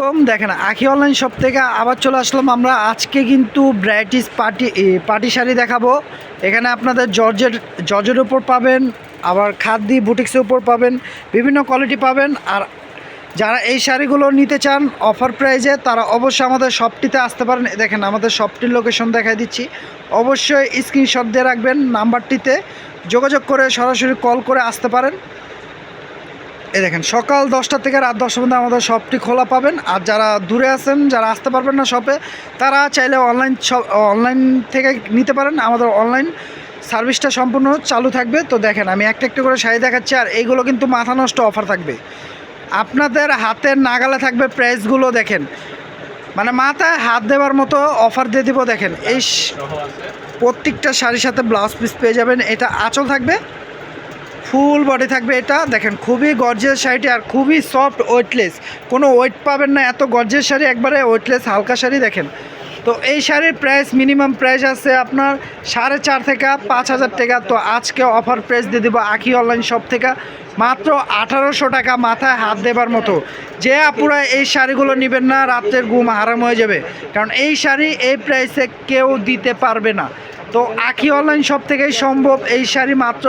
কম দেখেন, আখি online shop থেকে আবার চলে আসলাম আমরা। আজকে কিন্তু ব্রাইটিস পার্টি পার্টি শাড়ি দেখাবো। এখানে আপনাদের জর্জের জর্জের উপর পাবেন, আবার খাদ্যি বুটিক্সের উপর পাবেন, বিভিন্ন কোয়ালিটি পাবেন। আর যারা এই শাড়িগুলো নিতে চান অফার প্রাইজে তারা অবশ্যই আমাদের শপটিতে আসতে পারেন। দেখেন, আমাদের শপটির লোকেশন দেখাই দিচ্ছি। অবশ্যই স্ক্রিনশট দিয়ে রাখবেন নাম্বারটিতে। যোগাযোগ করে সরাসরি কল করে আসতে পারেন। এই দেখেন, সকাল দশটা থেকে রাত দশটা পর্যন্ত আমাদের শপটি খোলা পাবেন। আর যারা দূরে আছেন, যারা আসতে পারবেন না শপে, তারা চাইলে অনলাইন অনলাইন থেকে নিতে পারেন। আমাদের অনলাইন সার্ভিসটা সম্পূর্ণ চালু থাকবে। তো দেখেন, আমি একটা একটা করে শাড়ি দেখাচ্ছি, আর এইগুলো কিন্তু মাথা নষ্ট অফার থাকবে। আপনাদের হাতের নাগালে থাকবে প্রাইসগুলো দেখেন। মানে মাথায় হাত দেওয়ার মতো অফার দিয়ে দিব, দেখেন। এই প্রত্যেকটা শাড়ির সাথে ব্লাউজ পিস পেয়ে যাবেন। এটা আঁচল থাকবে। ফুল বডি থাকবে এটা। দেখেন, খুবই গর্জিয়াস শাড়িটি আর খুবই সফট ওয়েটলেস কোনো ওয়েট পাবেন না, এত গর্জিয়াস শাড়ি, একবারে ওয়েটলেস হালকা শাড়ি দেখেন। তো এই শাড়ির প্রাইস মিনিমাম প্রাইস আছে আপনার সাড়ে চার থেকে পাঁচ হাজার টাকা। তো আজকে অফার প্রাইস দিয়ে দেবো আখি অনলাইন শপ থেকে। মাত্র আঠারোশো টাকা মাথায় হাত দেবার মতো। যে আপুরা এই শাড়িগুলো নেবেন না, রাত্রের ঘুম হারাম হয়ে যাবে। কারণ এই শাড়ি এই প্রাইসে কেউ দিতে পারবে না। তো আখি অনলাইন শপ থেকেই সম্ভব এই শাড়ি মাত্র।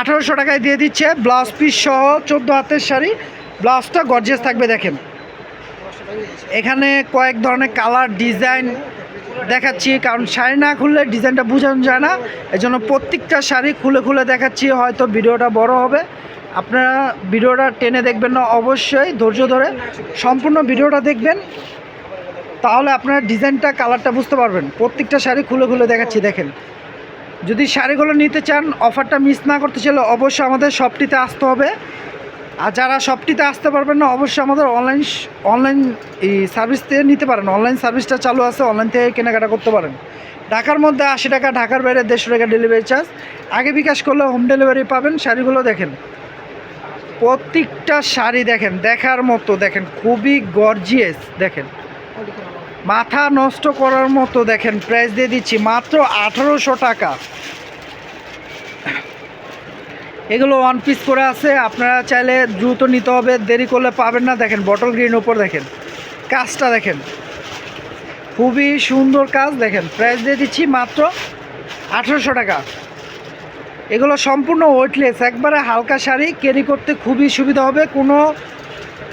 আঠারোশো টাকায় দিয়ে দিচ্ছে ব্লাউজ পিস সহ চোদ্দ হাতের শাড়ি। ব্লাউজটা গর্জেস থাকবে দেখেন। এখানে কয়েক ধরনের কালার ডিজাইন দেখাচ্ছি, কারণ শাড়ি না খুললে ডিজাইনটা বোঝানো যায় না। এই জন্য প্রত্যেকটা শাড়ি খুলে খুলে দেখাচ্ছি, হয়তো ভিডিওটা বড় হবে। আপনারা ভিডিওটা টেনে দেখবেন না, অবশ্যই ধৈর্য ধরে সম্পূর্ণ ভিডিওটা দেখবেন। তাহলে আপনারা ডিজাইনটা, কালারটা বুঝতে পারবেন। প্রত্যেকটা শাড়ি খুলে খুলে দেখাচ্ছি, দেখেন। যদি শাড়িগুলো নিতে চান, অফারটা মিস না করতে চাইলে অবশ্যই আমাদের শপটিতে আসতে হবে। আর যারা শপটিতে আসতে পারবেন না, অবশ্যই আমাদের অনলাইন অনলাইন এই সার্ভিস থেকে নিতে পারেন। অনলাইন সার্ভিসটা চালু আছে অনলাইন থেকে কেনাকাটা করতে পারেন। ঢাকার মধ্যে আশি টাকা, ঢাকার বাইরে দেড়শো টাকা ডেলিভারি চার্জ আগে বিকাশ করলে হোম ডেলিভারি পাবেন। শাড়িগুলো দেখেন। প্রত্যেকটা শাড়ি দেখেন, দেখার মতো দেখেন। খুবই গর্জিয়াস দেখেন। মাথা নষ্ট করার মতো দেখেন প্রাইস দিয়ে দিচ্ছি মাত্র আঠারোশো টাকা। এগুলো ওয়ান পিস করে আছে, আপনারা চাইলে দ্রুত নিতে হবে, দেরি করলে পাবেন না। দেখেন বটল গ্রিন ওপর দেখেন, কাজটা দেখেন। খুবই সুন্দর কাজ, দেখেন প্রাইস দিয়ে দিচ্ছি মাত্র আঠেরোশো টাকা। এগুলো সম্পূর্ণ ওয়েটলেস একবারে হালকা শাড়ি ক্যারি করতে খুবই সুবিধা হবে, কোনো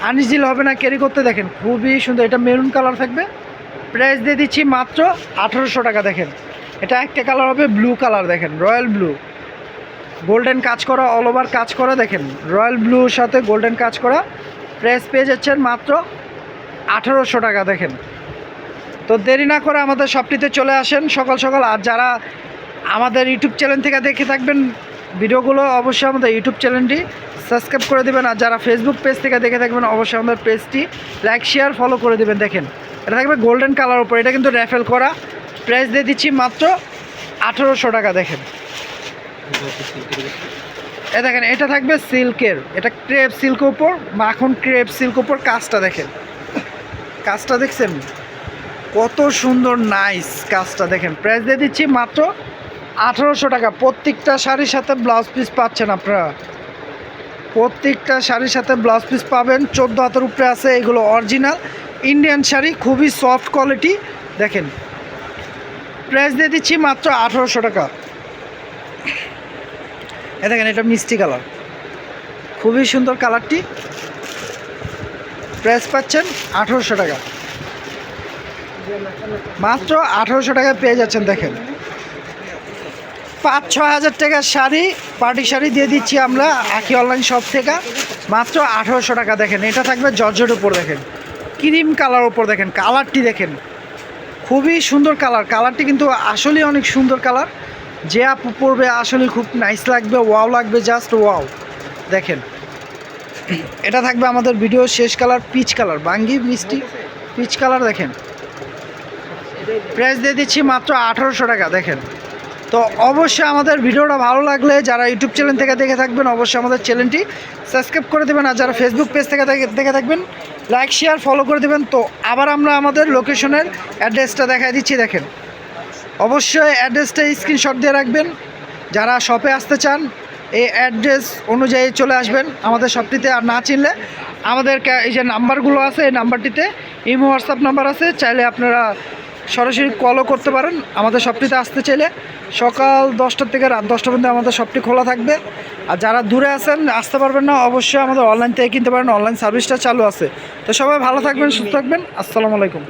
আনইজিল হবে না ক্যারি করতে দেখেন, খুবই সুন্দর। এটা মেরুন কালার থাকবে। প্রাইস দিয়ে দিচ্ছি মাত্র আঠারোশো টাকা দেখেন। এটা একটা কালার হবে ব্লু কালার দেখেন রয়্যাল ব্লু গোল্ডেন কাজ করা অল ওভার কাজ করা দেখেন রয়্যাল ব্লুর সাথে গোল্ডেন কাজ করা। প্রাইস পেয়ে যাচ্ছেন মাত্র আঠারোশো টাকা দেখেন। তো দেরি না করে আমাদের শপটিতে চলে আসেন সকাল সকাল। আর যারা আমাদের ইউটিউব চ্যানেল থেকে দেখে থাকবেন ভিডিওগুলো, অবশ্যই আমাদের ইউটিউব চ্যানেলটি সাবস্ক্রাইব করে দেবেন। আর যারা ফেসবুক পেজ থেকে দেখে থাকবেন, অবশ্যই আমাদের পেজটি লাইক শেয়ার ফলো করে দেবেন। দেখেন এটা থাকবে গোল্ডেন কালার উপর। এটা কিন্তু র্যাফেল করা। প্রাইস দিয়ে দিচ্ছি মাত্র আঠারোশো টাকা, দেখেন। এ দেখেন, এটা থাকবে সিল্কের এটা ক্রেপ সিল্ক উপর মাখন ক্রেপ সিল্ক উপর কাজটা দেখেন। কাজটা দেখছেন? কত সুন্দর নাইস কাজটা দেখেন। প্রাইস দিয়ে দিচ্ছি মাত্র আঠারোশো টাকা। প্রত্যেকটা শাড়ির সাথে ব্লাউজ পিস পাচ্ছেন আপনারা। প্রত্যেকটা শাড়ির সাথে ব্লাউজ পিস পাবেন। চোদ্দ হাতের উপরে আছে, এগুলো অরিজিনাল ইন্ডিয়ান শাড়ি, খুবই সফট কোয়ালিটি দেখেন প্রাইস দিয়ে দিচ্ছি মাত্র আঠারোশো টাকা। এ দেখেন, এটা মিষ্টি কালার খুবই সুন্দর কালারটি প্রাইস পাচ্ছেন আঠারোশো টাকা। মাত্র আঠারোশো টাকায় পেয়ে যাচ্ছেন, দেখেন। পাঁচ ছ হাজার টাকার শাড়ি পার্টি শাড়ি দিয়ে দিচ্ছি আমরা আখি অনলাইন শপ থেকে। মাত্র আঠারোশো টাকা, দেখেন। এটা থাকবে জর্জের উপর, দেখেন। ক্রিম কালার উপর দেখেন, কালারটি দেখেন। খুবই সুন্দর কালার, কালারটি কিন্তু আসলেই অনেক সুন্দর কালার। যে আপু পরবে আসলে খুব নাইস লাগবে ওয়াও লাগবে জাস্ট ওয়াও দেখেন, এটা থাকবে আমাদের ভিডিও শেষ কালার পিচ কালার, বাঙ্গি, মিষ্টি পিচ কালার দেখেন। প্রাইস দিয়ে দিচ্ছি মাত্র আঠারোশো টাকা, দেখেন। তো অবশ্যই আমাদের ভিডিওটা ভালো লাগলে যারা ইউটিউব চ্যানেল থেকে দেখে থাকবেন, অবশ্যই আমাদের চ্যানেলটি সাবস্ক্রাইব করে দেবেন, আর যারা ফেসবুক পেজ থেকে দেখে থাকবেন লাইক শেয়ার ফলো করে দেবেন। তো আবার আমরা আমাদের লোকেশনের অ্যাড্রেসটা দেখাই দিচ্ছি, দেখেন। অবশ্যই অ্যাড্রেসটা স্ক্রিনশট দিয়ে রাখবেন। যারা শপে আসতে চান, এই অ্যাড্রেস অনুযায়ী চলে আসবেন আমাদের শপটিতে আর না চিনলে, আমাদের এই যে নাম্বারগুলো আছে, এই নাম্বারটিতে ইমো হোয়াটসঅ্যাপ নাম্বার আছে। চাইলে আপনারা সরাসরি কলও করতে পারেন। আমাদের শপটিতে আসতে চাইলে সকাল দশটার থেকে রাত দশটা পর্যন্ত আমাদের শপটি খোলা থাকবে। আর যারা দূরে আছেন, আসতে পারবেন না, অবশ্যই আমাদের অনলাইন থেকে কিনতে পারেন। অনলাইন সার্ভিসটা চালু আছে। তো সবাই ভালো থাকবেন, সুস্থ থাকবেন। আসসালামু আলাইকুম।